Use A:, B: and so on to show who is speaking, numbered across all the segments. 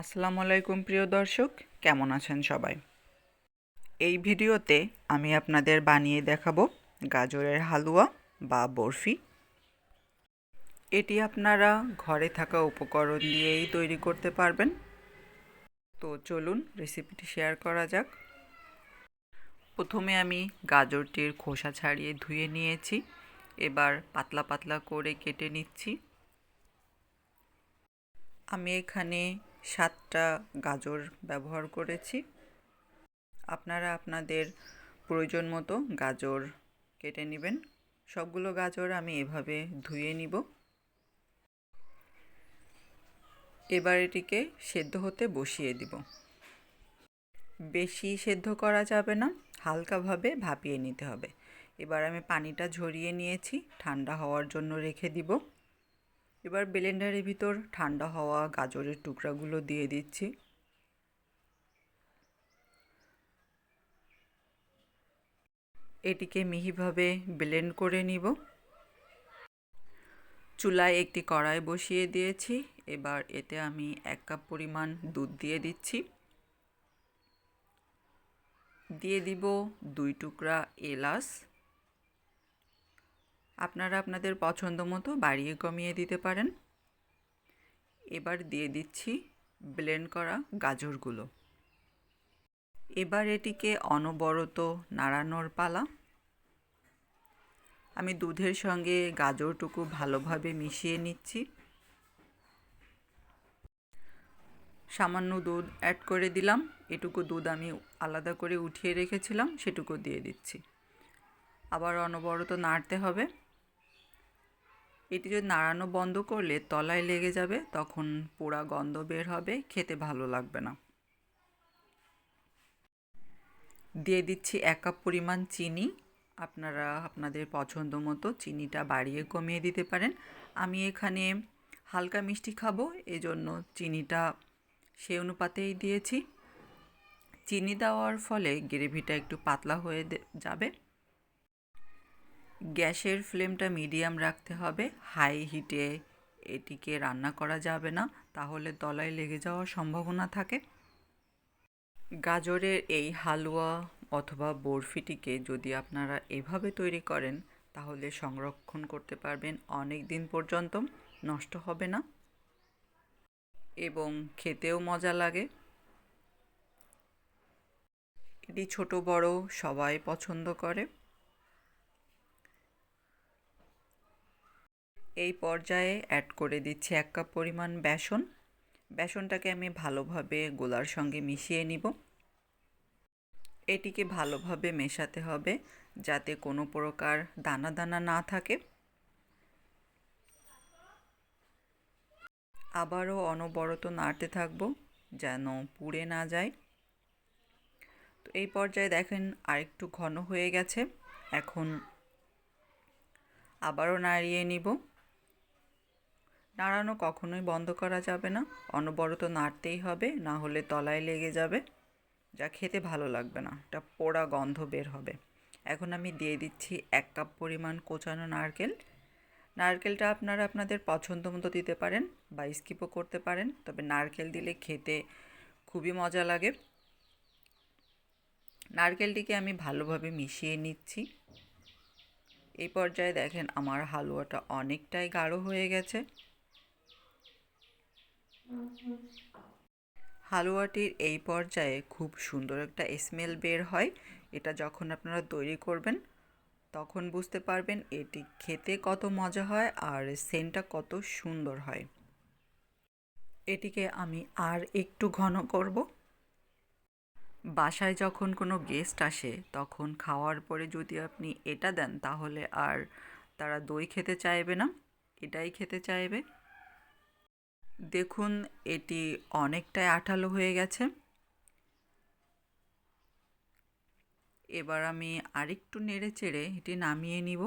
A: আসসালামু আলাইকুম, প্রিয় দর্শক। কেমন আছেন সবাই? এই ভিডিওতে আমি আপনাদের বানিয়ে দেখাবো গাজরের হালুয়া বা বরফি। এটি আপনারা ঘরে থাকা উপকরণ দিয়েই তৈরি করতে পারবেন। তো চলুন রেসিপিটি শেয়ার করা যাক। প্রথমে আমি গাজরটির খোসা ছাড়িয়ে ধুয়ে নিয়েছি। এবার পাতলা পাতলা করে কেটে নিচ্ছি। আমি এখানে সাতটা গাজর ব্যবহার করেছি। আপনারা আপনাদের প্রয়োজন মতো গাজর কেটে নেবেন। সবগুলো গাজর আমি এভাবে ধুয়ে নিব। এবার এটিকে সেদ্ধ হতে বসিয়ে দিব। বেশি সেদ্ধ করা যাবে না, হালকাভাবে ভাপিয়ে নিতে হবে। এবার আমি পানিটা ঝরিয়ে নিয়েছি, ঠান্ডা হওয়ার জন্য রেখে দিব। এবার ব্লেন্ডারের ভিতর ঠান্ডা হওয়া গাজরের টুকরাগুলো দিয়ে দিচ্ছি। এটিকে মিহিভাবে ব্লেন্ড করে নিব। চুলায় একটি কড়াই বসিয়ে দিয়েছি। এবার এতে আমি এক কাপ পরিমাণ দুধ দিয়ে দিচ্ছি। দিয়ে দিব দুই টুকরা এলাচ। আপনারা আপনাদের পছন্দ মতো বাড়িয়ে কমিয়ে দিতে পারেন। এবার দিয়ে দিচ্ছি ব্লেন্ড করা গাজরগুলো। এবার এটিকে অনবরত নাড়ানোর পালা। আমি দুধের সঙ্গে গাজরটুকু ভালোভাবে মিশিয়ে নিচ্ছি। সামান্য দুধ অ্যাড করে দিলাম। এটুকু দুধ আমি আলাদা করে উঠিয়ে রেখেছিলাম, সেটুকু দিয়ে দিচ্ছি। আবার অনবরত নাড়তে হবে। এটি যদি নাড়ানো বন্ধ করলে তলায় লেগে যাবে, তখন পোড়া গন্ধ বের হবে, খেতে ভালো লাগবে না। দিয়ে দিচ্ছি এক কাপ পরিমাণ চিনি। আপনারা আপনাদের পছন্দ মতো চিনিটা বাড়িয়ে কমিয়ে দিতে পারেন। আমি এখানে হালকা মিষ্টি খাব, এজন্য চিনিটা সে অনুপাতেই দিয়েছি। চিনি দেওয়ার ফলে গ্রেভিটা একটু পাতলা হয়ে যাবে। গ্যাসের ফ্লেমটা মিডিয়াম রাখতে হবে। হাই হিটে এটিকে রান্না করা যাবে না, তাহলে তলায় লেগে যাওয়ার সম্ভাবনা থাকে। গাজরের এই হালুয়া অথবা বরফিটিকে যদি আপনারা এভাবে তৈরি করেন, তাহলে সংরক্ষণ করতে পারবেন অনেক দিন পর্যন্ত, নষ্ট হবে না। এবং খেতেও মজা লাগে। এটি ছোট বড় সবাই পছন্দ করে। এই পর্যায়ে অ্যাড করে দিচ্ছি এক কাপ পরিমাণ বেসন। বেসনটাকে আমি ভালোভাবে গোলার সঙ্গে মিশিয়ে নিব। এটিকে ভালোভাবে মেশাতে হবে যাতে কোনো প্রকার দানা দানা না থাকে। আবারও অনবরত নাড়তে থাকব যেন পুড়ে না যায়। তো এই পর্যায়ে দেখেন আরেকটু ঘন হয়ে গেছে। এখন আবারও নাড়িয়ে নিব। নাড়ানো কখনোই বন্ধ করা যাবে না। অনবরত নাড়তেই হবে, না হলে তলায় লেগে যাবে। যা খেতে ভালো লাগবে না, এটা পোড়া গন্ধ বের হবে। এখন আমি দিয়ে দিচ্ছি এক কাপ পরিমাণ কোচানো নারকেল। নারকেলটা আপনারা আপনাদের পছন্দ মতো দিতে পারেন বা স্কিপও করতে পারেন, তবে নারকেল দিলে খেতে খুবই মজা লাগে। নারকেলটিকে আমি ভালোভাবে মিশিয়ে নিচ্ছি। এই পর্যায়ে দেখেন আমার হালুয়াটা অনেকটাই গাঢ় হয়ে গেছে। হালুয়াটির এই পর্যায়ে খুব সুন্দর একটা স্মেল বের হয়। এটা যখন আপনারা তৈরি করবেন, তখন বুঝতে পারবেন এটি খেতে কত মজা হয় আর সেন্টটা কত সুন্দর হয়। এটিকে আমি আর একটু ঘন করব। বাসায় যখন কোনো গেস্ট আসে, তখন খাওয়ার পরে যদি আপনি এটা দেন, তাহলে আর তারা দই খেতে চাইবে না, এটাই খেতে চাইবে। দেখুন, এটি অনেকটাই আঠালো হয়ে গেছে। এবার আমি আরেকটু নেড়ে চেড়ে এটি নামিয়ে নিব।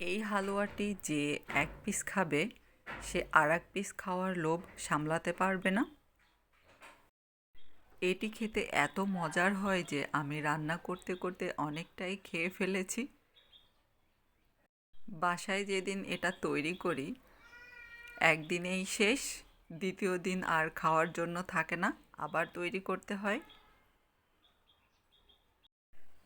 A: এই হালুয়াটি যে এক পিস খাবে, সে আর এক পিস খাওয়ার লোভ সামলাতে পারবে না। এটি খেতে এত মজার হয় যে আমি রান্না করতে করতে অনেকটাই খেয়ে ফেলেছি। বাসায় যেদিন এটা তৈরি করি, একদিনেই শেষ, দ্বিতীয় দিন আর খাওয়ার জন্য থাকে না, আবার তৈরি করতে হয়।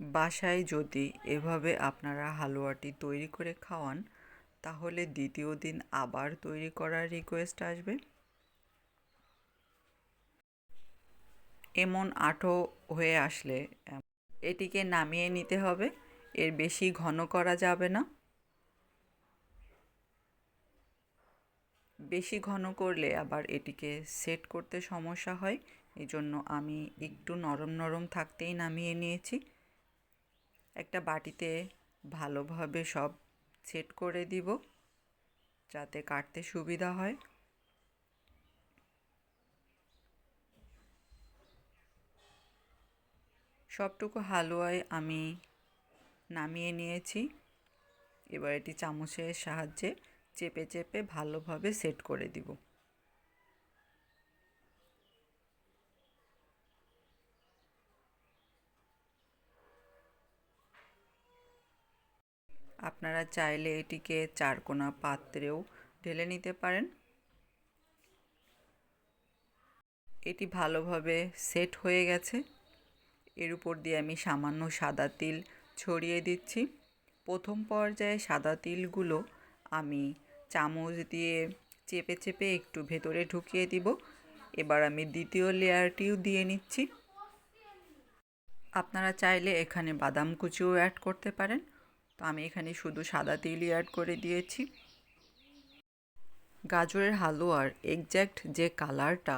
A: বাসায় যদি এভাবে আপনারা হালুয়াটি তৈরি করে খাওয়ান, তাহলে দ্বিতীয় দিন আবার তৈরি করার রিকোয়েস্ট আসবে। এমন আঠো হয়ে আসলে এটিকে নামিয়ে নিতে হবে, এর বেশি ঘন করা যাবে না। বেশি ঘন করলে আবার এটিকে সেট করতে সমস্যা হয়। এই জন্য আমি একটু নরম নরম থাকতেই নামিয়ে নিয়েছি। একটা বাটিতে ভালোভাবে সব সেট করে দিব যাতে কাটতে সুবিধা হয়। সবটুকু হালুয়ায় আমি নামিয়ে নিয়েছি। এবার এটি চামচের সাহায্যে চেপে চেপে ভালোভাবে সেট করে দিব। আপনারা চাইলে এটিকে চারকোনা পাত্রেও ঢেলে নিতে পারেন। এটি ভালোভাবে সেট হয়ে গেছে। এর উপর দিয়ে আমি সামান্য সাদা তিল ছড়িয়ে দিচ্ছি। প্রথম পর্যায়ে সাদা তিলগুলো আমি চামচ দিয়ে চেপে চেপে একটু ভেতরে ঢুকিয়ে দিব। এবার আমি দ্বিতীয় লেয়ারটিও দিয়ে নিচ্ছি। আপনারা চাইলে এখানে বাদাম কুচিও অ্যাড করতে পারেন। তো আমি এখানে শুধু সাদা তিলই অ্যাড করে দিয়েছি। গাজরের হালুয়ার এক্স্যাক্ট যে কালারটা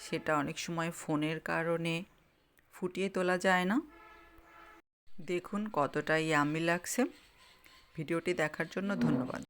A: সেটা অনেক সময় ফোনের কারণে ফুটিয়ে তোলা যায় না। দেখুন কতটা ইয়ামি লাগছে। ভিডিওটি দেখার জন্য ধন্যবাদ।